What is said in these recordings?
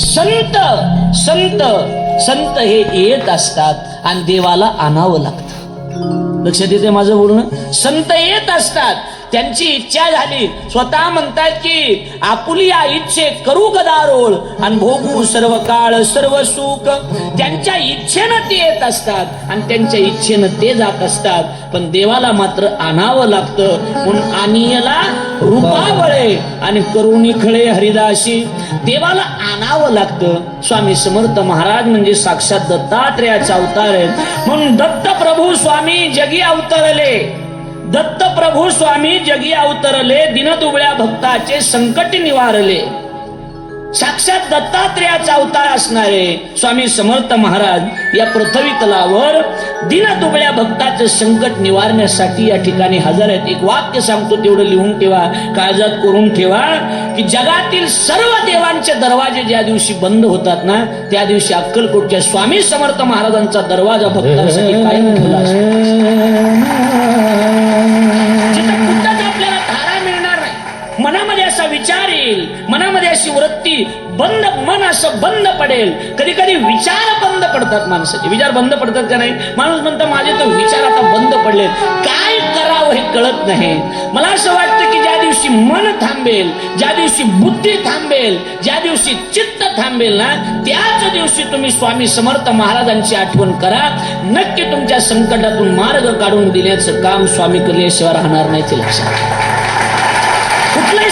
संत संत संत हे येत असतात आणि देवाला आणावं लागतं. लक्षात येते माझं बोलणं? संत येत असतात. त्यांची इच्छा झाली. स्वतः म्हणतात की आपुली या इच्छे करू गदारोळ आणि भोगू सर्व काळ सर्व सुख. त्यांच्या इच्छेनं ते येत असतात. आणि त्यांच्या इच्छेनं ते जात असतात. पण देवाला मात्र आणावं लागतं. म्हणून आणियला रूपावळे आणि करुणी खळे हरिदासी. देवाला आणावं लागतं. स्वामी समर्थ महाराज म्हणजे साक्षात दत्तात्रेयाचा अवतार आहे म्हणून दत्त प्रभू स्वामी जगी अवतरले. दत्त प्रभू स्वामी जगी अवतरले दिनदुबळ्या भक्ताचे संकट निवारले. साक्षात दत्तात्रेयाचा अवतार असणारे स्वामी समर्थ महाराज या पृथ्वी तलावर दिनदुबळ्या भक्ताचं संकट निवारण्यासाठी या ठिकाणी हजर आहेत. एक वाक्य सांगतो तेवढं लिहून ठेवा काळजात करून ठेवा की जगातील सर्व देवांचे दरवाजे ज्या दिवशी बंद होतात ना त्या दिवशी अक्कलकोटच्या स्वामी समर्थ महाराजांचा दरवाजा भक्तांसाठी कायम ठेवला असतो असा विचार येईल. मनामध्ये अशी वृत्ती बंद मन असं बंद पडेल. कधी कधी विचार बंद पडतात माणसाचे. विचार बंद पडतात का नाही? माणूस म्हणतो माझे तर विचार आता बंद पडले काय करावं हे कळत नाही. मला असं वाटतं की ज्या दिवशी मन थांबेल ज्या दिवशी बुद्धी थांबेल ज्या दिवशी चित्त थांबेल ना त्याच दिवशी तुम्ही स्वामी समर्थ महाराजांची आठवण करा. नक्की तुमच्या संकटातून मार्ग काढून देण्याचं काम स्वामी केल्याशिवाय राहणार नाही ते लक्षात घ्या. कुठलंही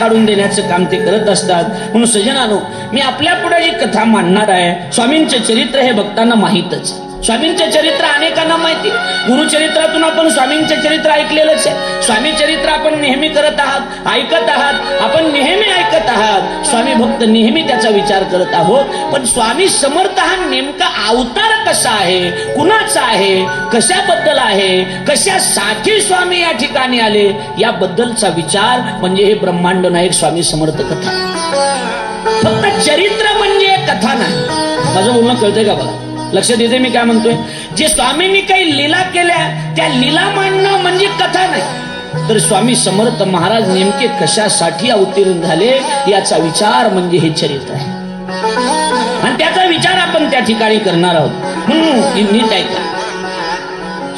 काढून देण्याचं काम ते करत असतात म्हणून सजनानो मी आपल्या पुढे जी कथा मांडणार आहे स्वामींचे चरित्र हे भक्तांना माहीतच आहे. स्वामींचे चरित्र अनेकांना माहिती गुरुचरित्रातून आपण स्वामींचे चरित्र ऐकलेलंच आहे. स्वामी चरित्र आपण नेहमी करत आहात ऐकत आहात आपण नेहमी ऐकत आहात. स्वामी भक्त नेहमी त्याचा विचार करत आहोत. पण स्वामी समर्थ हा नेमका अवतार कसा आहे? कुणाचा आहे? कशाबद्दल आहे? कशासाठी स्वामी या ठिकाणी आले? याबद्दलचा विचार म्हणजे हे ब्रह्मांड नायक स्वामी समर्थ कथा. फक्त चरित्र म्हणजे कथा नाही. माझं बोलणं कळतंय का बघा लक्ष देते मी काय म्हणतोय? जे स्वामींनी काही लीला केल्या त्या लीला मांडणं म्हणजे कथा नाही. तर स्वामी समर्थ महाराज नेमके कशासाठी अवतीर्ण झाले याचा विचार म्हणजे हे चरित्र आहे. आणि त्याचा विचार आपण त्या ठिकाणी करणार आहोत. म्हणून नीट ऐका.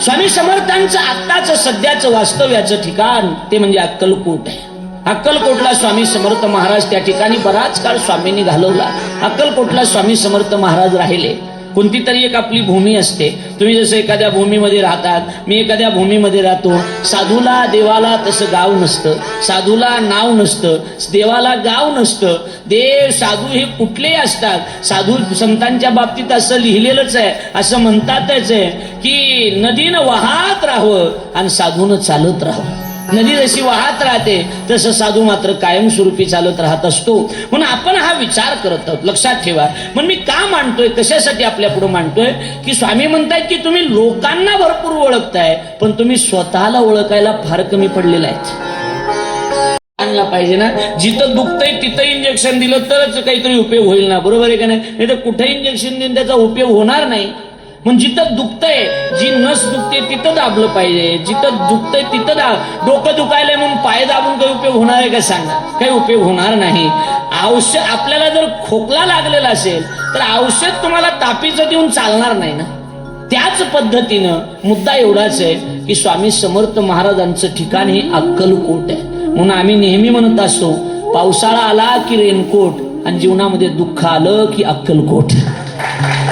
स्वामी समर्थांचं आत्ताचं सध्याचं वास्तव्याचं ठिकाण ते म्हणजे अक्कलकोट आहे. अक्कलकोटला स्वामी समर्थ महाराज त्या ठिकाणी बराच काळ स्वामींनी घालवला. अक्कलकोटला स्वामी समर्थ महाराज राहिले. कोणती तरी एक आपली भूमी असते. तुम्ही जसं एखाद्या भूमीमध्ये राहतात मी एखाद्या भूमीमध्ये राहतो. साधूला देवाला तसं गाव नसतं. साधूला नाव नसतं. देवाला गाव नसतं. देव साधू हे कुठलेही असतात? साधू संतांच्या बाबतीत असं लिहिलेलंच आहे असं म्हणतातच आहे की नदीनं वाहत राहावं आणि साधूनं चालत राहावं. नदी जशी वाहत राहते तसं साधू मात्र कायमस्वरूपी चालत राहत असतो. म्हणून आपण हा विचार करत आहोत. लक्षात ठेवा. म्हणून मी का मांडतोय? कशासाठी आपल्या पुढे मांडतोय? की स्वामी म्हणतायत की तुम्ही लोकांना भरपूर ओळखताय पण तुम्ही स्वतःला ओळखायला फार कमी पडलेला आहे आणला पाहिजे ना. जिथं दुखतंय तिथं इंजेक्शन दिलं तरच काहीतरी उपयोग होईल ना. बरोबर आहे का नाही? नाही तर कुठे इंजेक्शन देऊन त्याचा उपयोग होणार नाही. मग जिथं दुखतंय जी नस दुखते तिथं दाबलं पाहिजे. जिथं दुखतंय तिथं दाब. डोकं दुखायलंय म्हणून पाय दाबून काही उपयोग होणार आहे का सांगा काही उपयोग होणार नाही. औषध आपल्याला जर खोकला लागलेला असेल तर औषध तुम्हाला तापीचं देऊन चालणार नाही ना? त्याच पद्धतीनं मुद्दा एवढाच आहे की स्वामी समर्थ महाराजांचं ठिकाण हे अक्कलकोट आहे. म्हणून आम्ही नेहमी म्हणत असतो पावसाळा आला की रेनकोट आणि जीवनामध्ये दुःख आलं की अक्कलकोट.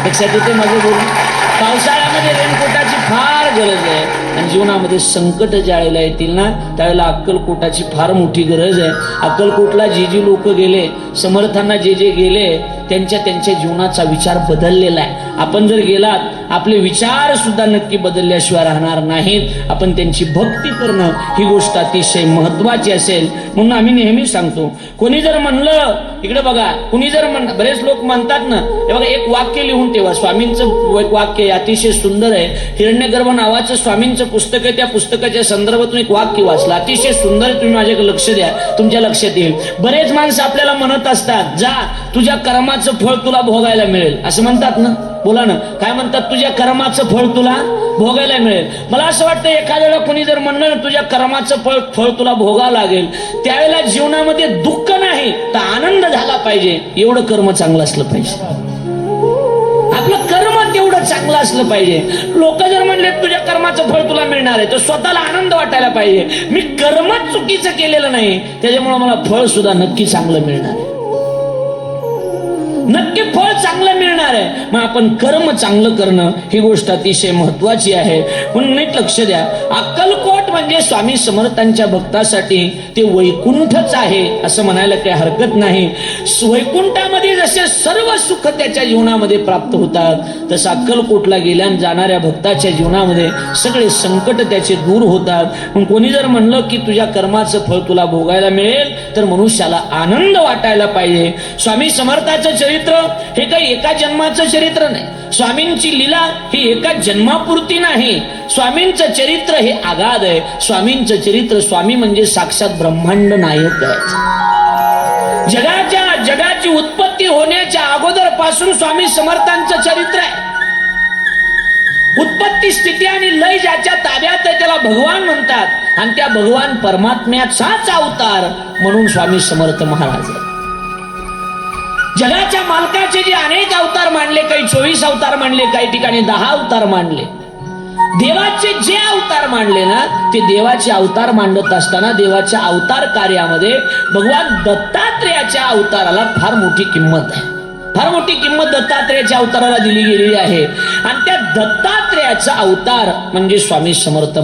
लक्षात येते माझे बोलून पावसाळ्यामध्ये रेनकोटाची फार गरज आहे. आणि जीवनामध्ये संकट ज्यावेळेला येतील ना त्यावेळेला अक्कलकोटाची फार मोठी गरज आहे. अक्कलकोटला जे जे लोक गेले समर्थांना जे जे गेले त्यांच्या त्यांच्या जीवनाचा विचार बदललेला आहे. आपण जर गेलात आपले विचार सुद्धा नक्की बदलल्याशिवाय राहणार नाहीत. आपण त्यांची भक्ती करणं ही गोष्ट अतिशय महत्वाची असेल. म्हणून आम्ही नेहमी सांगतो कोणी जर म्हणलं इकडे बघा कुणी जर म्हण बरेच लोक म्हणतात ना हे बघा एक वाक्य लिहून ठेवा. स्वामींचं एक वाक्य अतिशय सुंदर आहे. हिरण्यगर्भ नावाचं स्वामींचं पुस्तक आहे त्या पुस्तकाच्या संदर्भातून एक वाक्य वाचलं. अतिशय सुंदर तुम्ही माझ्याकडे लक्ष द्या. तुमच्या लक्षात येईल. बरेच माणसं आपल्याला म्हणत असतात जा तुझ्या कर्माचं फळ तुला भोगायला मिळेल. असं म्हणतात ना? बोला ना काय म्हणतात तुझ्या कर्माचं फळ तुला भोगायला मिळेल. मला असं वाटतं एखाद्याला कोणी जर म्हणलं ना तुझ्या कर्माचं फळ फळ तुला भोगावं लागेल त्यावेळेला जीवनामध्ये दुःख नाही तर आनंद झाला पाहिजे. एवढं कर्म चांगलं असलं पाहिजे. आपलं कर्म तेवढं चांगलं असलं पाहिजे. लोक जर म्हणले तुझ्या कर्माचं फळ तुला मिळणार आहे तर स्वतःला आनंद वाटायला पाहिजे. मी कर्मच चुकीचं केलेलं नाही त्याच्यामुळे मला फळ सुद्धा नक्की चांगलं मिळणार आहे. नक्की फळ चांगलं मिळणार आहे. मग आपण कर्म चांगलं करणं ही गोष्ट अतिशय महत्वाची आहे. म्हणून नीट लक्ष द्या. अक्कल म्हणजे स्वामी समर्थांच्या भक्तासाठी ते वैकुंठच आहे असं म्हणायला काही हरकत नाही. वैकुंठामध्ये जसे सर्व सुख त्याच्या जीवनामध्ये प्राप्त होतात तसं अक्कलकोटला गेल्या जाणाऱ्या भक्ताच्या जीवनामध्ये सगळे संकट त्याचे दूर होतात. मग कोणी जर म्हणलं की तुझ्या कर्माचं फळ तुला भोगायला मिळेल तर मनुष्याला आनंद वाटायला पाहिजे. स्वामी समर्थाचं चरित्र हे काही एका जन्माचं चरित्र नाही. स्वामींची लीला ही एका जन्मापुरती नाही. स्वामींचं चरित्र हे आगाध आहे. स्वामींचं चरित्र स्वामी म्हणजे साक्षात ब्रह्मांड नायक आहे जगाच्या जगाची उत्पत्ती होण्याच्या अगोदरपासून स्वामी समर्थांचं चरित्र आहे. उत्पत्ती स्थिती आणि लय ज्याच्या ताब्यात आहे त्याला भगवान म्हणतात. आणि त्या भगवान परमात्म्याचाच अवतार म्हणून स्वामी समर्थ महाराज आहे जगाच्या मालकाचे जे अनेक अवतार मांडले काही चोवीस अवतार मांडले काही ठिकाणी दहा अवतार मांडले. देवाचे जे अवतार मांडले ना ते देवाचे अवतार मांडत असताना देवाच्या अवतार कार्यामध्ये भगवान दत्तात्रेयाच्या अवताराला फार मोठी किंमत आहे. फार मोठी किंमत दत्तात्रेयाच्या अवताराला दिली गेलेली आहे. आणि त्या दत्तात्रेयाचा अवतार म्हणजे स्वामी समर्थ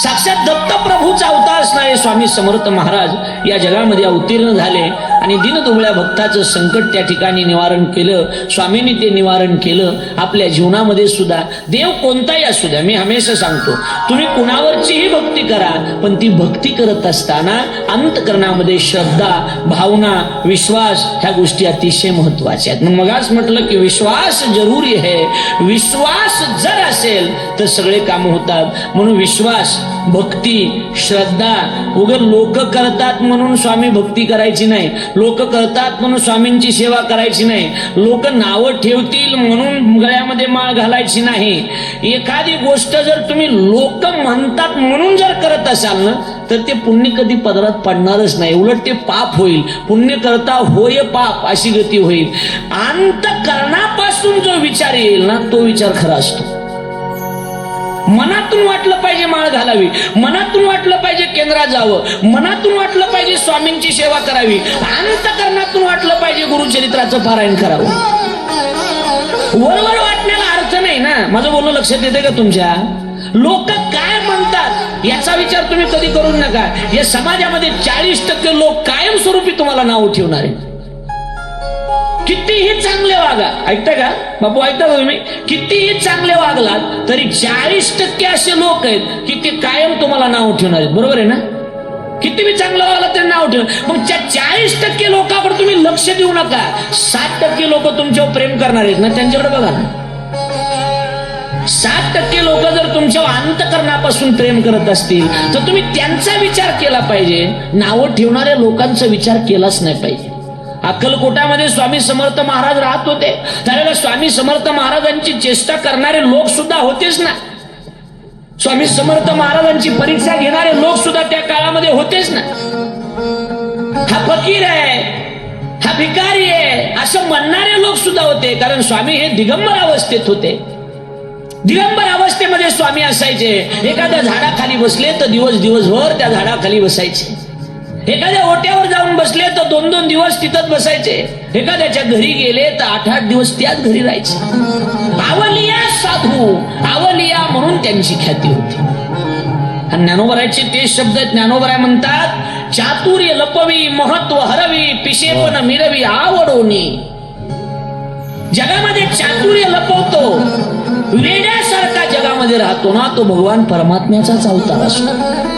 साक्षात दत्तप्रभूचा अवतार असणारे स्वामी समर्थ महाराज या जगामध्ये अवतीर्ण झाले. आणि दिनदुबळ्या भक्ताचं संकट त्या ठिकाणी निवारण केलं स्वामींनी ते निवारण केलं आपल्या जीवनामध्ये सुद्धा. देव कोणताही असू द्या मी हमेशा सांगतो तुम्ही कुणावरचीही भक्ती करा पण ती भक्ती करत असताना अंतकरणामध्ये श्रद्धा भावना विश्वास ह्या गोष्टी अतिशय महत्त्वाच्या आहेत. मग मगाच म्हटलं की विश्वास जरुरी आहे. विश्वास जर असेल तर सगळे काम होतात. म्हणून विश्वास भक्ती श्रद्धा उगर लोक करतात म्हणून स्वामी भक्ती करायची नाही. लोक करतात म्हणून स्वामींची सेवा करायची नाही. लोक नावं ठेवतील म्हणून गळ्यामध्ये माळ घालायची नाही. एखादी गोष्ट जर तुम्ही लोक म्हणतात म्हणून जर करत असाल ना तर ते पुण्य कधी पदरात पडणारच नाही. उलट ते पाप होईल. पुण्य करता होय पाप अशी गती होईल. अंतकरणापासून जो विचार येईल ना तो विचार खरा असतो. मनातून वाटलं पाहिजे माळ घालावी. मनातून वाटलं पाहिजे केंद्रात जावं. मनातून वाटलं पाहिजे स्वामींची सेवा करावी. अंतकरणातून वाटलं पाहिजे गुरुचरित्राचं पारायण करावं. वरवर वाटण्याला अर्थ नाही ना? माझं बोलणं लक्षात येते का तुमच्या? लोक काय म्हणतात याचा विचार तुम्ही कधी करू नका. या समाजामध्ये चाळीस टक्के लोक कायमस्वरूपी तुम्हाला नाव ठेवणार. आहे कितीही चांगले वागा. ऐकता का? बापू ऐकता का तुम्ही? कितीही चांगले वागलात तरी चाळीस टक्के असे लोक आहेत की ते कायम तुम्हाला नाव ठेवणार आहेत. बरोबर आहे ना? किती बी चांगलं वागलं तरी नाव ठेव मग त्या चाळीस टक्के लोकांवर तुम्ही लक्ष देऊ नका. सात टक्के लोक तुमच्यावर प्रेम करणार आहेत ना? त्यांच्याकडे बघा ना. सात टक्के लोक जर तुमच्या अंतकरणापासून प्रेम करत असतील तर तुम्ही त्यांचा विचार केला पाहिजे. नावं ठेवणाऱ्या लोकांचा विचार केलाच नाही पाहिजे. अक्कलकोटामध्ये स्वामी समर्थ महाराज राहत होते. त्यावेळेला स्वामी समर्थ महाराजांची चेष्टा करणारे लोक सुद्धा होतेच ना. स्वामी समर्थ महाराजांची परीक्षा घेणारे लोक सुद्धा त्या काळामध्ये होतेच ना. हा फकीर आहे हा भिकारी आहे असं म्हणणारे लोक सुद्धा होते. कारण स्वामी हे दिगंबर अवस्थेत होते. दिगंबर अवस्थेमध्ये स्वामी असायचे. एखाद्या झाडाखाली बसले तर दिवस दिवसभर त्या झाडाखाली बसायचे. एखाद्या ओट्यावर जाऊन बसले तर दोन दोन दिवस तिथंच बसायचे. एखाद्याच्या घरी गेले तर आठ आठ दिवस त्याच घरी राहायचे. आवलिया साधू आवलिया म्हणून त्यांची ख्याती होती. आणि ज्ञानोबरायचे ते शब्द ज्ञानोबराय म्हणतात चातुर्य लपवी महत्त्व हरवी पिशेपण मिरवी आवडोनी. जगामध्ये चातुर्य लपवतो. वेड्यासारखा जगामध्ये राहतो ना तो भगवान परमात्म्याचाच अवतार असतो.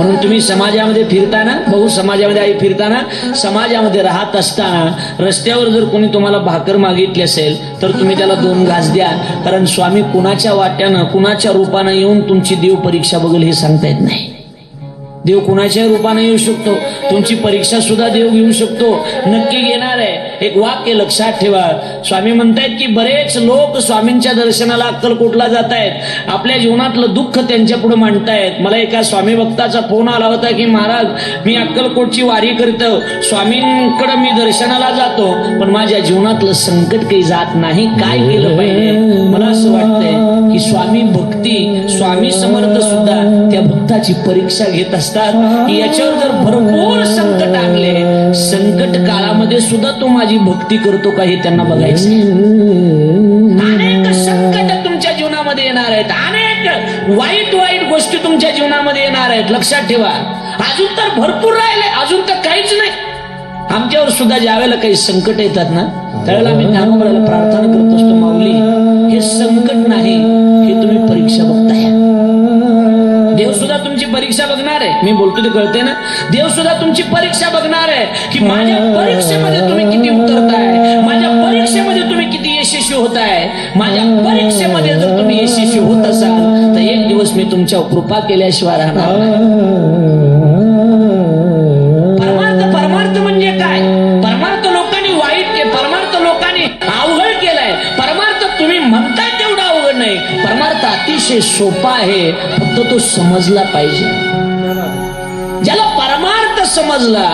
म्हणून तुम्ही समाजामध्ये फिरताना बहु समाजामध्ये आई फिरताना समाजामध्ये राहत असताना रस्त्यावर जर कोणी तुम्हाला भाकर मागितली असेल तर तुम्ही त्याला दोन घास द्या. कारण स्वामी कुणाच्या वाट्यानं कुणाच्या रूपानं येऊन तुमची देव परीक्षा बघेल हे सांगता येत नाही. देव कुणाच्या रूपाने येऊ शकतो. तुमची परीक्षा सुद्धा देव घेऊ शकतो. नक्की घेणार आहे. एक वाक्य लक्षात ठेवा. स्वामी म्हणतायत की बरेच लोक स्वामींच्या दर्शनाला अक्कलकोटला जात आहेत आपल्या जीवनातलं दुःख त्यांच्या पुढे मांडतायत. मला एका स्वामी भक्ताचा फोन आला होता की महाराज मी अक्कलकोटची वारी करतो. स्वामींकडे मी दर्शनाला जातो. पण माझ्या जीवनातलं संकट काही जात नाही. काय केलं पाहिजे? मला असं वाटतंय की स्वामी भक्ती स्वामी समर्थ सुद्धा त्या भक्ताची परीक्षा घेत असतात. की याच्यावर जर भरपूर संकट आणले संकट काळामध्ये सुद्धा तो माझी भक्ती करतो का हे त्यांना बघायचं? अनेक संकट तुमच्या जीवनामध्ये येणार आहेत. अनेक वाईट वाईट गोष्टी तुमच्या जीवनामध्ये येणार आहेत. लक्षात ठेवा. अजून तर भरपूर राहिले अजून तर काहीच नाही. आमच्यावर सुद्धा ज्या वेळेला काही संकट येतात ना त्यावेळेला आम्ही ज्ञानोबराला प्रार्थना करत असतो माऊली हे संकट मी बोलतो ते कळते ना? देव सुद्धा तुमची परीक्षा बघणार आहे की माझ्या परीक्षेमध्ये तुम्ही किती उतरताय माझ्या परीक्षेमध्ये तुम्ही किती यशस्वी होताय माझ्या परीक्षेमध्ये जर तुम्ही यशस्वी होत असाल तर एक दिवस मी तुमच्या कृपा केल्याशिवाय राहणार परमार्थ परमार्थ म्हणजे काय? परमार्थ लोकांनी वाईट के परमार्थ लोकांनी अवघड केलाय. परमार्थ तुम्ही म्हणताय तेवढा अवघड नाही. परमार्थ अतिशय सोपा आहे. फक्त तो समजला पाहिजे. समजला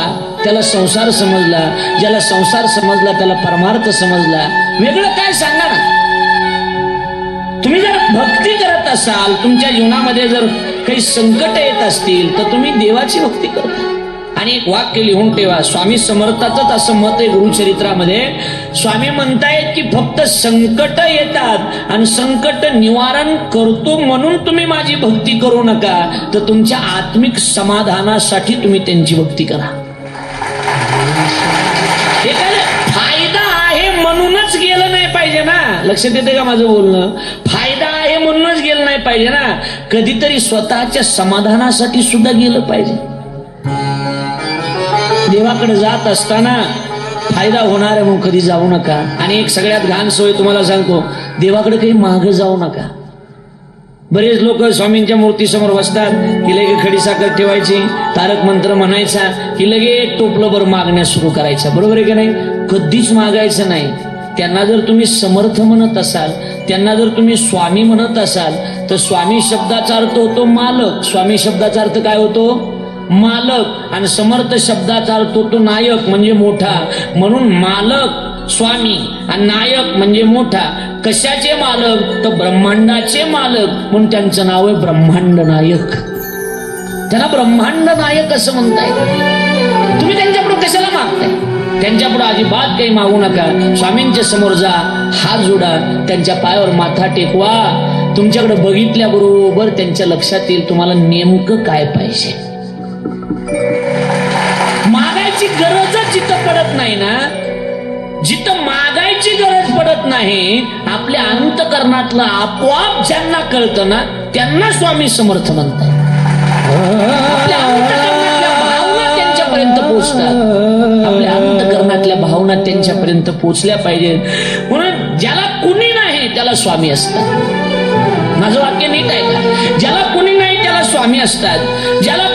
त्याला संसार समजला ज्याला संसार समजला त्याला परमार्थ समजला. वेगळं काय सांगा ना तुम्ही जर भक्ती करत असाल तुमच्या जीवनामध्ये जर काही संकट येत असतील तर तुम्ही देवाची भक्ती करता. आणि एक वाक्य लिहून ठेवा. स्वामी समर्थाचंच असं मत आहे गुरुचरित्रामध्ये. स्वामी म्हणतायत की फक्त संकट येतात आणि संकट निवारण करतो म्हणून तुम्ही माझी भक्ती करू नका तर तुमच्या आत्मिक समाधानासाठी तुम्ही त्यांची भक्ती करा. फायदा आहे म्हणूनच गेलं नाही पाहिजे ना. लक्षात येते का माझं बोलणं? फायदा आहे म्हणूनच गेलं नाही पाहिजे ना. कधीतरी स्वतःच्या समाधानासाठी सुद्धा गेलं पाहिजे. देवाकडे जात असताना फायदा होणार आहे मग कधी जाऊ नका. आणि एक सगळ्यात घाण सोय तुम्हाला सांगतो देवाकडे काही माग जाऊ नका. बरेच लोक स्वामींच्या मूर्तीसमोर बसतात की लगे खडी साखर ठेवायची तारक मंत्र म्हणायचा की लगे टोपलं बरं मागण्यास सुरू करायचा बरोबर आहे की नाही? कधीच मागायचं नाही. त्यांना जर तुम्ही समर्थ म्हणत असाल त्यांना जर तुम्ही स्वामी म्हणत असाल तर स्वामी शब्दाचा अर्थ होतो मालक. स्वामी शब्दाचा अर्थ काय होतो? मालक आणि समर्थ शब्दाचा अर्थ होतो नायक म्हणजे मोठा. म्हणून मालक स्वामी आणि नायक म्हणजे मोठा. कशाचे मालक? तर ब्रह्मांडाचे मालक. म्हणून त्यांचं नाव आहे ब्रह्मांड नायक. त्यांना ब्रह्मांड नायक असं म्हणताय. तुम्ही त्यांच्यापुढे कशाला मागताय? त्यांच्यापुढे अजिबात काही मागू नका. स्वामींच्या समोर जा हात जोडा त्यांच्या पायावर माथा टेकवा. तुमच्याकडे बघितल्याबरोबर त्यांच्या लक्षात येईल तुम्हाला नेमकं काय पाहिजे. जिथं नाही ना जिथं मागायची गरज पडत नाही आपल्या अंतकरणातलं आपोआप ज्यांना कळतं ना त्यांना स्वामी समर्थ म्हणतात. आपल्या अंतकरणातल्या भावना त्यांच्यापर्यंत पोहोचतात आपल्या अंतकरणातल्या भावना त्यांच्यापर्यंत पोहोचल्या पाहिजेत म्हणून ज्याला कुणी नाही त्याला स्वामी असतात. माझं वाक्य नीट आहे का? ज्याला कुणी नाही त्याला स्वामी असतात. ज्याला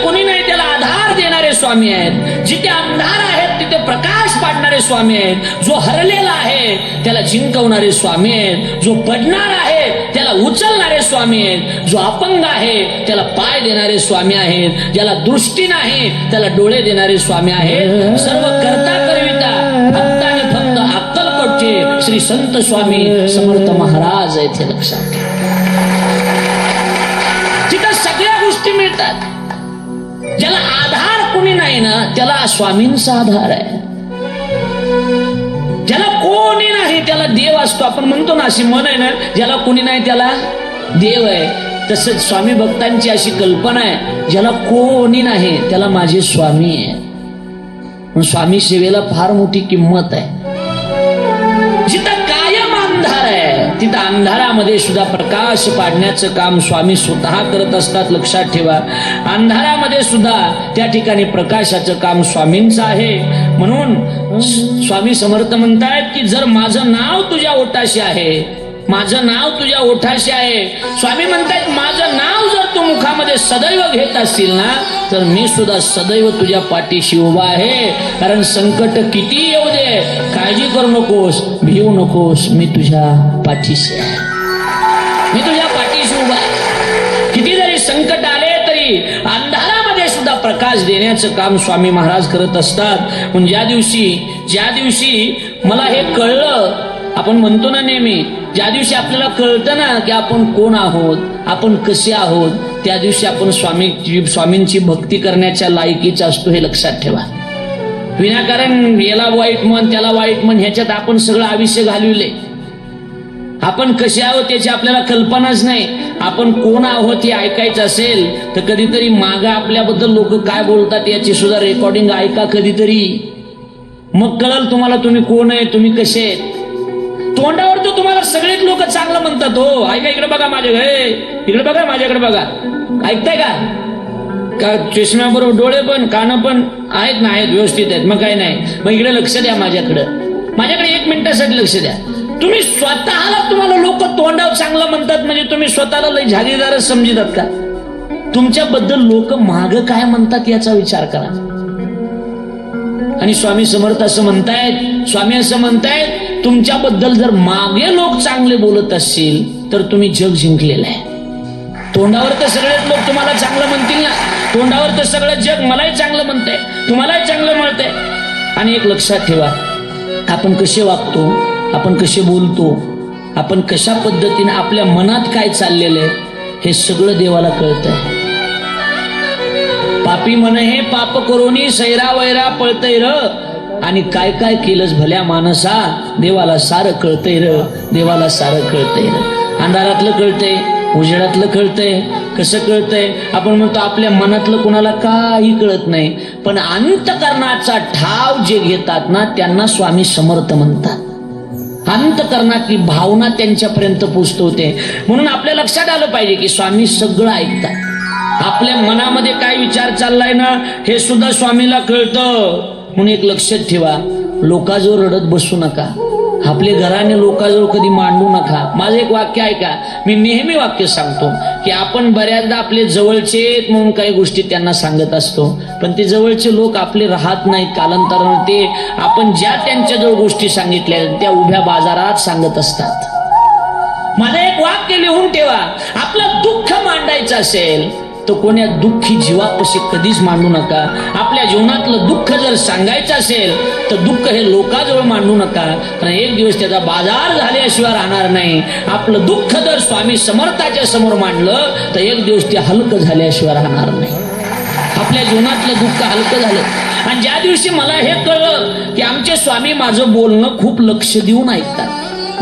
स्वामी आहेत. जिथे अंधार आहेत तिथे प्रकाश पाडणारे स्वामी आहेत. जो हरलेला आहे त्याला जिंकवणारे स्वामी आहेत. जो पडणार आहे त्याला उचलणारे स्वामी आहेत. जो अपंग आहे त्याला पाय देणारे स्वामी आहेत. ज्याला दृष्टी नाही त्याला डोळे देणारे स्वामी आहेत. सर्व करता करविता फक्त आणि फक्त अक्कलकोटचे श्री संत स्वामी समर्थ महाराज आहेत हे लक्षात तिथं सगळ्या गोष्टी मिळतात ज्याला नाही ना त्याला स्वामींचा आधार आहे. ज्याला कोणी नाही त्याला देव असतो. आपण म्हणतो ना अशी मन आहे ना ज्याला कोणी नाही त्याला देव आहे. तसंच स्वामी भक्तांची अशी कल्पना आहे ज्याला कोणी नाही त्याला माझे स्वामी आहे. स्वामी सेवेला फार मोठी किंमत आहे. तिथं अंधारामध्ये सुद्धा प्रकाश पाडण्याचं काम स्वामी स्वतः करत असतात लक्षात ठेवा. अंधारामध्ये सुद्धा त्या ठिकाणी प्रकाशाचं काम स्वामींचं आहे. म्हणून स्वामी समर्थ म्हणतायत की जर माझं नाव तुझ्या ओठाशी आहे माझं नाव तुझ्या ओठाशी आहे. स्वामी म्हणतायत माझं नाव तू मुखामध्ये सदैव घेत असतील ना तर मी सुद्धा सदैव तुझ्या पाठीशी उभा आहे. कारण संकट किती येऊ दे काळजी करू नकोस भिवू नकोस मी तुझ्या पाठीशी आहे. मी तुझ्या पाठीशी उभा आहे. किती जरी संकट आले तरी अंधारामध्ये सुद्धा प्रकाश देण्याचं काम स्वामी महाराज करत असतात. पण ज्या दिवशी ज्या दिवशी मला हे कळलं आपण म्हणतो ना नेहमी ज्या दिवशी आपल्याला कळतं ना की आपण कोण आहोत आपण कसे आहोत त्या दिवशी आपण स्वामी स्वामींची भक्ती करण्याच्या लायकीचा असतो हे लक्षात ठेवा. विनाकारण याला वाईट म्हण त्याला वाईट म्हण ह्याच्यात आपण सगळं आयुष्य घालविले. आपण कसे आहोत त्याची आपल्याला कल्पनाच नाही. आपण कोण आहोत हे ऐकायचं असेल तर कधीतरी मागं आपल्याबद्दल लोक काय बोलतात याची सुद्धा रेकॉर्डिंग ऐका कधीतरी. मग कळल तुम्हाला तुम्ही कोण आहे तुम्ही कसे आहेत? तोंडावर तर तुम्हाला सगळेच लोक चांगलं म्हणतात हो. ऐका इकडे बघा माझ्याकडे इकडे बघा माझ्याकडे बघा. ऐकताय का? का चष्म्याबरोबर डोळे पण कान पण आहेत ना आहेत व्यवस्थित आहेत. मग काय नाही. मग इकडे लक्ष द्या माझ्याकडं. माझ्याकडे एक मिनिटासाठी लक्ष द्या. तुम्ही स्वतःला तुम्हाला लोक तोंडावर चांगलं म्हणतात म्हणजे तुम्ही स्वतःला लय झालीदारच समजतात का? तुमच्याबद्दल लोक माग काय म्हणतात याचा विचार करा. आणि स्वामी समर्थ असं म्हणतायत स्वामी असं म्हणतायत तुमच्याबद्दल जर मागे लोक चांगले बोलत असतील तर तुम्ही जग जिंकलेलं आहे. तोंडावर तर सगळेच लोक तुम्हाला चांगलं म्हणतील ना? तोंडावर तर सगळं जग मलाही चांगलं म्हणतंय तुम्हालाही चांगलं म्हणतंय आणि एक लक्षात ठेवा आपण कसे वागतो आपण कसे बोलतो आपण कशा पद्धतीने आपल्या मनात काय चाललेलं आहे हे सगळं देवाला कळतंय. पापी मन हे पाप करोनी सैरा वैरा पळतय र. आणि काय काय केलंस भल्या माणसा? देवाला सारं कळतंय र. देवाला सारं कळतंय र. अंधारातलं कळतंय उजेडातलं कळतंय कसं कळतंय? आपण म्हणतो आपल्या मनातलं कोणाला काही कळत नाही. पण अंतकरणाचा ठाव जे घेतात ना त्यांना स्वामी समर्थ म्हणतात. अंतकरणातली भावना त्यांच्यापर्यंत पोचतवते म्हणून आपल्या लक्षात आलं पाहिजे की स्वामी सगळं ऐकतात. आपल्या मनामध्ये काय विचार चाललाय ना हे सुद्धा स्वामीला कळतं. म्हणून एक लक्षात ठेवा लोकाजवळ रडत बसू नका. आपले घराने लोकाजवळ कधी मांडू नका. माझं एक वाक्य ऐका. मी नेहमी वाक्य सांगतो की आपण बऱ्याचदा आपले जवळचे म्हणून काही गोष्टी त्यांना सांगत असतो. पण ते जवळचे लोक आपले राहत नाहीत. कालांतरानं ते आपण ज्या त्यांच्याजवळ गोष्टी सांगितल्या त्या उभ्या बाजारात सांगत असतात. माझं एक वाक्य लिहून ठेवा. आपलं दुःख मांडायचं असेल तर कोण्या दुःखी जीवापाशी कधीच मांडू नका. आपल्या जीवनातलं दुःख जर सांगायचं असेल तर दुःख हे लोकाजवळ मांडू नका. कारण एक दिवस त्याचा बाजार झाल्याशिवाय राहणार नाही. आपलं दुःख जर स्वामी समर्थाच्या समोर मांडलं तर एक दिवस ते हलकं झाल्याशिवाय राहणार नाही. आपल्या जीवनातलं दुःख हलकं झालं. आणि ज्या दिवशी मला हे कळलं की आमचे स्वामी माझं बोलणं खूप लक्ष देऊन ऐकतात.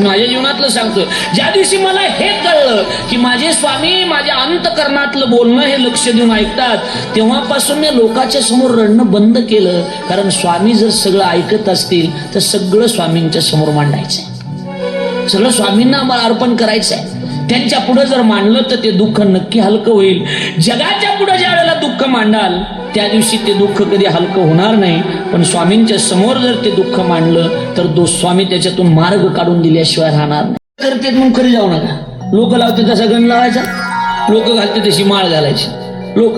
माझ्या जीवनातलं सांगतो ज्या दिवशी मला हे कळलं की माझे स्वामी माझ्या अंतकरणातलं बोलणं हे लक्ष देऊन ऐकतात तेव्हापासून मी लोकांच्या समोर रडणं बंद केलं. कारण स्वामी जर सगळं ऐकत असतील तर सगळं स्वामींच्या समोर मांडायचंय. सगळं स्वामींना आम्हाला अर्पण करायचं आहे त्यांच्या पुढे जर मांडलं तर ते दुःख नक्की हलकं होईल. जगाच्या पुढे ज्या वेळेला दुःख मांडाल त्या दिवशी ते दुःख कधी हलकं होणार नाही पण स्वामींच्या समोर जर ते दुःख मांडलं तर तो स्वामी त्याच्यातून मार्ग काढून दिल्याशिवाय राहणार नाही. करते मग खरी जाऊ नका. लोक लावते तसा गण लावायचा. लोक घालते तशी माळ घालायची. लोक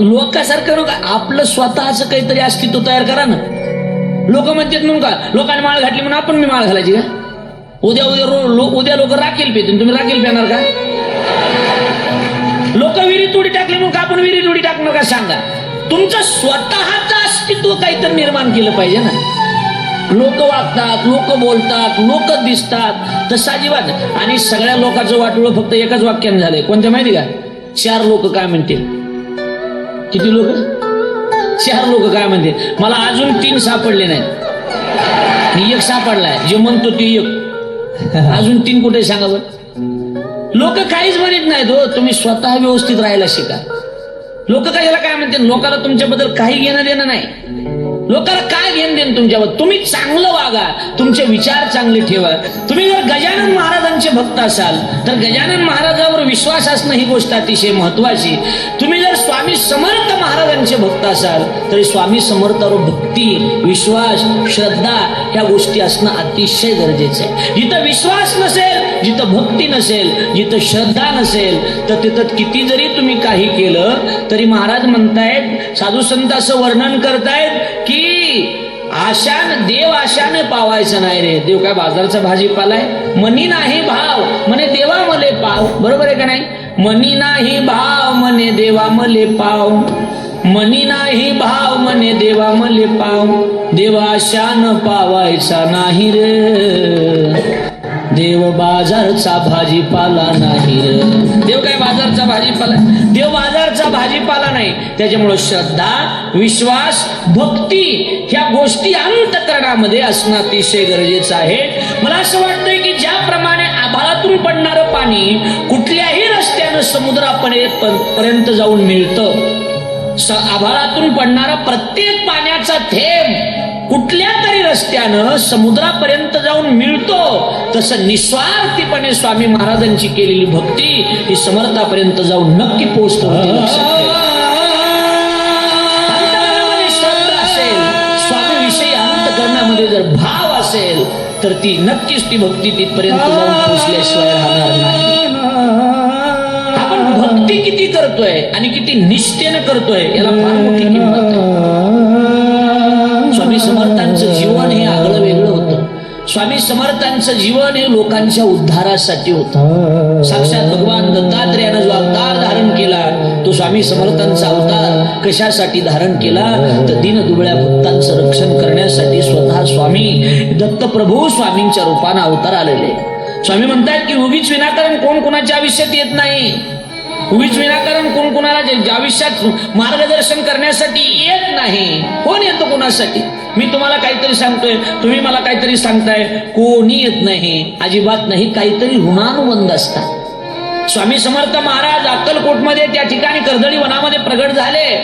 लोकासारखं नका आपलं स्वतःचं काहीतरी अस्तित्व तयार करा ना. लोक म्हणतात म्हणून का लोकांनी माळ घातली म्हणून आपण मी माळ घालायची का? उद्या उद्या रो, लो, उद्या लोक राखेल पेतील तुम्ही राखेल पेणार का? लोक विहिरीत उडी टाकली म्हणून का आपण विहिरीत उडी टाकणार का सांगा. तुमचं स्वतःच अस्तित्व काहीतरी निर्माण केलं पाहिजे ना. लोक वागतात लोक बोलतात लोक दिसतात तसा अजिबात आणि सगळ्या लोकांचं वाटवळ फक्त एकच वाक्याने झालंय. कोणत्या माहिती का? चार लोक काय म्हणतील? किती लोक? चार लोक काय म्हणतील? मला अजून तीन सापडले नाहीत. मी एक सापडलाय. जे म्हणतो ते एक. अजून तीन कुठे सांगा बरं? लोक काहीच म्हणत नाहीत हो. तुम्ही स्वतः व्यवस्थित राहायला शिका. लोक कशाला काय म्हणते लोकांना तुमच्याबद्दल काही घेणं देणं नाही. लोकांना काय घेणं देणं तुमच्यावर? तुम्ही चांगलं वागा. तुमचे विचार चांगले ठेवा. तुम्ही जर गजानन महाराजांचे भक्त असाल तर गजानन महाराजावर विश्वास असणं ही गोष्ट अतिशय महत्वाची. तुम्ही जर स्वामी समर्थ महाराजांचे भक्त असाल तरी स्वामी समर्थावर भक्ती विश्वास श्रद्धा ह्या गोष्टी असणं अतिशय गरजेचं आहे. जिथं विश्वास नसेल जिथं भक्ती नसेल जिथं श्रद्धा नसेल तर तिथं किती जरी तुम्ही काही केलं तरी महाराज म्हणतायत साधू संत असं वर्णन करतायत की आशान देव आशाने पावायचं नाही रे. देव काय बाजारचा भाजीपाला आहे? मनी नाही भाव. म्हणे देवा मले पाव. बरोबर आहे का नाही? मनी नाही भाव म्हणे देवा मले पाव. मनी नाही भाव म्हणे देवा मले पाव. देवा शान पावायचा नाही रे. देव बाजारचा भाजीपाला नाही देव काय बाजारचा भाजीपाला? देव बाजारचा भाजीपाला नाही. त्याच्यामुळं श्रद्धा विश्वास भक्ती ह्या गोष्टी अंतकरणामध्ये असणं अतिशय गरजेचं आहे. मला असं वाटतंय की ज्याप्रमाणे आभाळातून पडणारं पाणी कुठल्याही रस्त्यानं समुद्रापर्यंत पर्यंत जाऊन मिळतं आभाळातून पडणारा प्रत्येक पाण्याचा थेंब कुठल्या तरी रस्त्यानं समुद्रापर्यंत जाऊन मिळतो तसं निस्वार्थीपणे स्वामी महाराजांची केलेली भक्ती ही समर्थापर्यंत जाऊन नक्की पोहोचतो. असेल स्वामीविषयी अंतकरणामध्ये जर भाव असेल तर ती नक्कीच ती भक्ती तिथपर्यंत जाऊन पोचल्याशिवाय राहणार नाही. आपण भक्ती किती करतोय आणि किती निष्ठेनं करतोय याला फार मोठी किंमत आहे. स्वामी समर्थांचं जीवन हे लोकांच्या उद्धारासाठी होतं. साक्षात भगवान दत्तात्रेयानं जो अवतार धारण केला तो स्वामी समर्थांचा अवतार कशासाठी धारण केला? तर दिन दुबळ्या भक्तांचं रक्षण करण्यासाठी स्वतः स्वामी दत्तप्रभू स्वामींच्या रूपानं अवतार आलेले. स्वामी म्हणतात की उगीच विनाकारण कोण कोणाच्या आयुष्यात येत नाही? उगीच विनाकारण कोण कोणाला आयुष्यात मार्गदर्शन करण्यासाठी येत नाही. कोण येतो कोणासाठी? मी तुम्हाला काहीतरी सांगतोय. तुम्ही मला काहीतरी सांगताय. कोणी येत नाही. अजिबात नाही. काहीतरी ऋणानुबंध असतात. स्वामी समर्थ महाराज अक्कलकोटमध्ये त्या ठिकाणी कर्दळी वनामध्ये प्रगट झाले.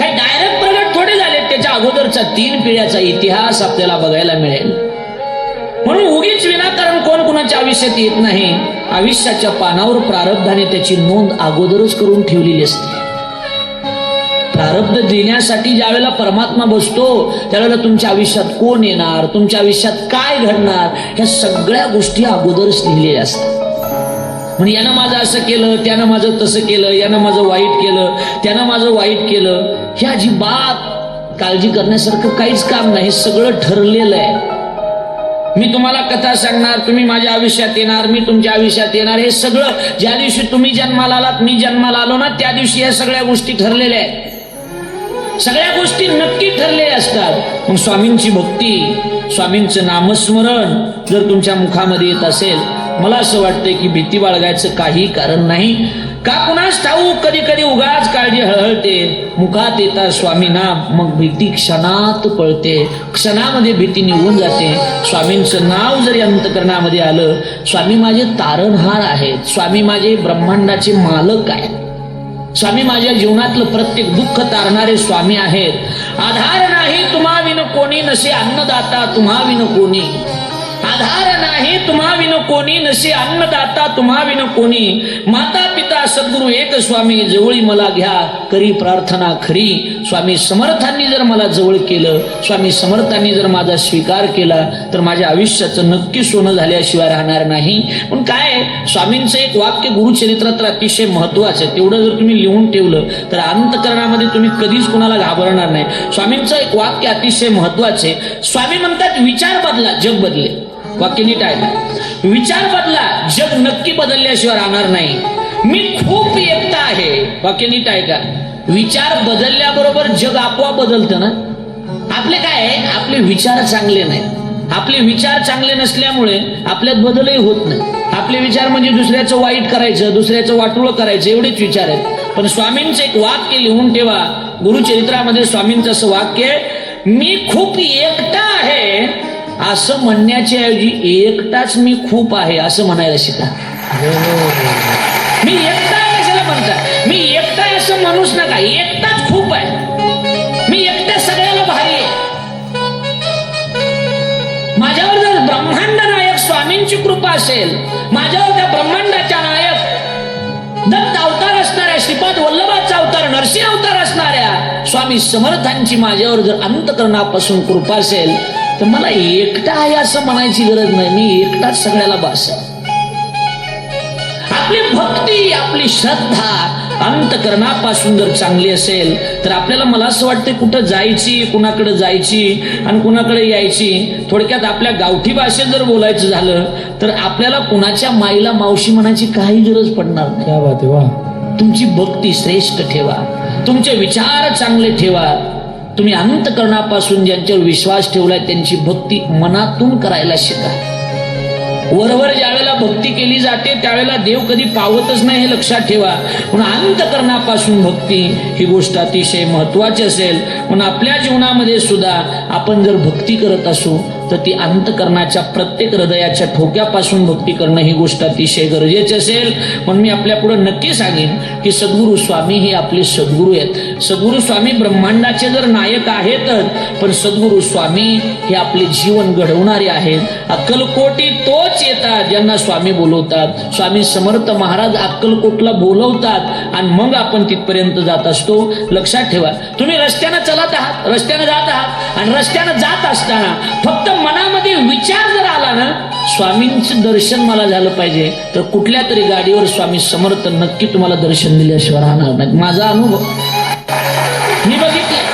काही डायरेक्ट प्रगट थोडे झाले. त्याच्या अगोदरचा तीन पिढ्याचा इतिहास आपल्याला बघायला मिळेल. म्हणून उगीच विनाकारण कोण कुणाच्या आयुष्यात येत नाही. आयुष्याच्या पानावर प्रारब्धाने त्याची नोंद अगोदरच करून ठेवलेली असते. प्रारब्ध देण्यासाठी ज्यावेळेला परमात्मा बसतो त्यावेळेला तुमच्या आयुष्यात कोण येणार तुमच्या आयुष्यात काय घडणार ह्या सगळ्या गोष्टी अगोदरच लिहिलेल्या असतात. म्हणजे यानं माझं असं केलं त्यानं माझं तसं केलं यानं माझं वाईट केलं त्यानं माझं वाईट केलं ही अजिबात काळजी करण्यासारखं काहीच काम नाही हे सगळं ठरलेलं आहे. मी तुम्हाला कथा सांगणार तुम्ही माझ्या आयुष्यात येणार मी तुमच्या आयुष्यात येणार. हे सगळं ज्या दिवशी तुम्ही जन्माला आलात मी जन्माला आलो ना त्या दिवशी या सगळ्या गोष्टी ठरलेल्या आहेत. सगळ्या गोष्टी नक्की ठरलेल्या असतात. मग स्वामींची भक्ती स्वामींचं नामस्मरण जर तुमच्या मुखामध्ये येत असेल मला असं वाटतंय की भीती बाळगायचं काही कारण नाही. का कुणास ठाऊ कधी कधी उगाच काळजी हळहळते. मुखात येतात स्वामी नाम मग भीती क्षणात पळते. क्षणामध्ये भीती निघून जाते. स्वामींचं नाव जरी अंतकरणामध्ये आलं स्वामी माझे तारणहार आहेत. स्वामी माझे ब्रह्मांडाचे मालक आहेत. स्वामी माझ्या जीवनातलं प्रत्येक दुःख तारणारे स्वामी आहेत. आधार नाही तुम्हा विन कोणी नसे अन्नदाता तुम्हा विन कोणी. आधार नाही तुम्हा विन कोणी नसे अन्नदाता तुम्हा विन कोणी. माता पिता सद्गुरु एक स्वामी जवळी मला घ्या करी प्रार्थना खरी. स्वामी समर्थांनी जर मला जवळ केलं स्वामी समर्थांनी जर माझा स्वीकार केला तर माझ्या आयुष्याचं नक्की सोनं झाल्याशिवाय राहणार नाही. पण काय स्वामींचं एक वाक्य गुरुचरित्रात तर अतिशय महत्वाचं आहे. तेवढं जर तुम्ही लिहून ठेवलं तर अंतकरणामध्ये तुम्ही कधीच कोणाला घाबरणार नाही. स्वामींचं एक वाक्य अतिशय महत्वाचं आहे. स्वामी म्हणतात विचार बदला जग बदले. वाक्य नीट आहे. विचार बदला जग नक्की बदलल्याशिवाय राहणार नाही. मी खूप एकटा आहे. वाक्य नीट आहे का? विचार बदलल्याबरोबर जग आपोआप बदलतं ना? आपले काय आहे? आपले विचार चांगले नाही आपले विचार चांगले नसल्यामुळे आपल्यात बदलही होत नाही. आपले विचार म्हणजे दुसऱ्याचं वाईट करायचं दुसऱ्याचं वाटोळं करायचं एवढेच विचार आहेत. पण स्वामींचं एक वाक्य लिहून ठेवा. गुरुचरित्रामध्ये स्वामींचं असं वाक्य मी खूप एकटा आहे. असं म्हणण्याच्या ऐवजी एकटाच मी खूप आहे असं म्हणायला शिका. हो, हो, हो. मी एकटा कशाला म्हणतात मी एकटा असं म्हणूच नका एकटाच खूप आहे. मी एकट्या सगळ्याला भारी आहे. माझ्यावर जर ब्रह्मांड नायक स्वामींची कृपा असेल माझ्यावर त्या ब्रह्मांडाच्या नायक दत्त अवतार असणाऱ्या श्रीपाद वल्लभाचा अवतार नरसिंह अवतार असणाऱ्या स्वामी समर्थांची माझ्यावर जर अंतकरणापासून कृपा असेल तर मला एकटा आहे असं म्हणायची गरज नाही. मी एकटाच सगळ्याला बास आपली भक्ती आपली श्रद्धा अंतकरणापासून जर चांगली असेल तर आपल्याला मला असं वाटतं कुठं जायची कुणाकडे जायची आणि कुणाकडे यायची थोडक्यात आपल्या गावठी भाषेत जर बोलायचं झालं तर आपल्याला कुणाच्या माईला मावशी म्हणायची काही गरज पडणार नाही. तुमची भक्ती श्रेष्ठ ठेवा. तुमचे विचार चांगले ठेवा. तुम्ही अंतकरणापासून ज्यांच्यावर विश्वास ठेवलाय त्यांची भक्ती मनातून करायला शिका. वरवर ज्यावेळेला भक्ती केली जाते त्यावेळेला देव कधी पावतच नाही हे लक्षात ठेवा. पण अंतकरणापासून भक्ती ही गोष्ट अतिशय महत्वाची असेल. पण आपल्या जीवनामध्ये सुद्धा आपण जर भक्ती करत असू तर ती अंतकरणाच्या प्रत्येक हृदयाच्या ठोक्यापासून भक्ती करणं ही गोष्ट अतिशय गरजेची असेल. पण मी आपल्या पुढे नक्की सांगेन की सद्गुरु स्वामी हे आपले सद्गुरू आहेत. सद्गुरु स्वामी ब्रह्मांडाचे जर नायक आहेतच पण सद्गुरु स्वामी हे आपले जीवन घडवणारे आहेत. अक्कलकोटी तोच येतात ज्यांना स्वामी बोलवतात. स्वामी समर्थ महाराज अक्कलकोटला बोलवतात आणि मग आपण तिथपर्यंत जात असतो. लक्षात ठेवा तुम्ही रस्त्यानं चलत आहात रस्त्यानं जात आहात आणि रस्त्यानं जात असताना फक्त मनामध्ये विचार जर आला ना स्वामींचं दर्शन मला झालं पाहिजे. तर कुठल्या तरी गाडीवर स्वामी समर्थ नक्की तुम्हाला दर्शन दिल्याशिवाय राहणार नाही माझा अनुभव. मी बघितलं.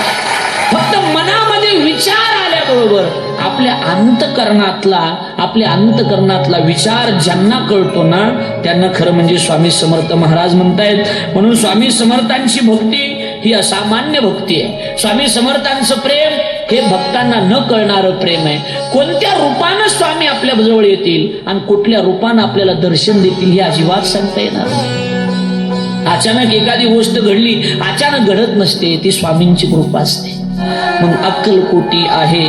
फक्त मनामध्ये विचार आल्याबरोबर आपल्या अंतकरणातला आपल्या अंतकरणातला विचार ज्यांना कळतो ना त्यांना खरं म्हणजे स्वामी समर्थ महाराज म्हणतायत. म्हणून स्वामी समर्थांची भक्ती ही असामान्य भक्ती आहे. स्वामी समर्थांचं प्रेम हे भक्तांना न कळणारं प्रेम आहे. कोणत्या रूपानं स्वामी आपल्या जवळ येतील आणि कुठल्या रूपानं आपल्याला दर्शन देतील हे अजिबात सांगता येणार अचानक एखादी गोष्ट घडली अचानक घडत नसते ती स्वामींची कृपा असते. मग अक्कलकोटी आहे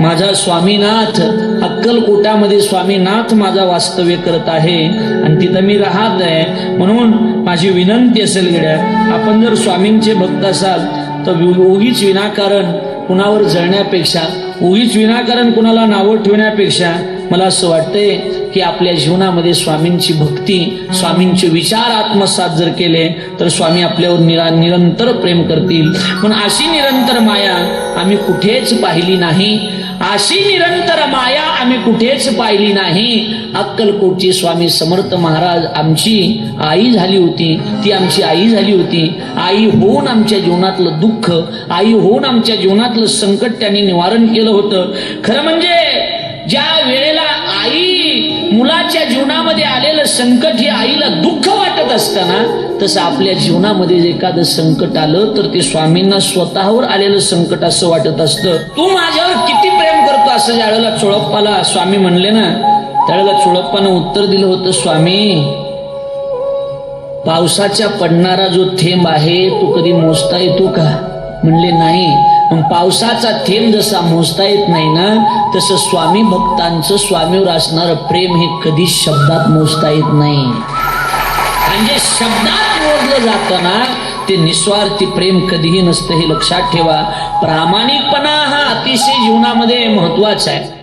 माझा स्वामीनाथ अक्कलकोटामध्ये स्वामीनाथ माझा वास्तव्य करत आहे आणि तिथं मी राहत आहे. म्हणून माझी विनंती असेल गड्या आपण जर स्वामींचे भक्त असाल तर उगीच विनाकारण कुणावर जळण्यापेक्षा उगीच विनाकारण कुणाला नावं ठेवण्यापेक्षा मला असं वाटतंय की आपल्या जीवनामध्ये स्वामींची भक्ती स्वामींचे विचार आत्मसात जर केले तर स्वामी आपल्यावर निरा निरंतर प्रेम करतील. पण अशी निरंतर माया आम्ही कुठेच पाहिली नाही. अशी निरंतर माया आम्ही कुठेच पाहिली नाही. अक्कलकोटची स्वामी समर्थ महाराज आमची आई झाली होती. ती आमची आई झाली होती. आई होऊन आमच्या जीवनातलं दुःख आई होऊन आमच्या जीवनातलं संकट त्यांनी निवारण केलं होतं. खरं म्हणजे ज्या वेळेला आई मुलाच्या संकट हे आईला दुःख वाटत असताना तसं आपल्या जीवनामध्ये एखादं संकट आलं तर ते स्वामींना स्वतःवर आलेलं संकट असं वाटत असतं. तू माझ्यावर किती प्रेम करतो असं ज्या वेळेला चोळप्पाला स्वामी म्हणले ना त्यावेळेला चोळप्पानं उत्तर दिलं होतं स्वामी पावसाच्या पडणारा जो थेंब आहे तो कधी मोजता येतो का? म्हणले नाही. मग पावसाचा थेंब जसा मोजता येत नाही ना तसं स्वामी भक्तांचं स्वामीवर असणारं प्रेम हे कधी शब्दात मोजता येत नाही. आणि जे शब्दात मोजलं जातं ना ते निस्वार्थी प्रेम कधीही नसतं हे लक्षात ठेवा. प्रामाणिकपणा हा अतिशय जीवनामध्ये महत्त्वाचा आहे.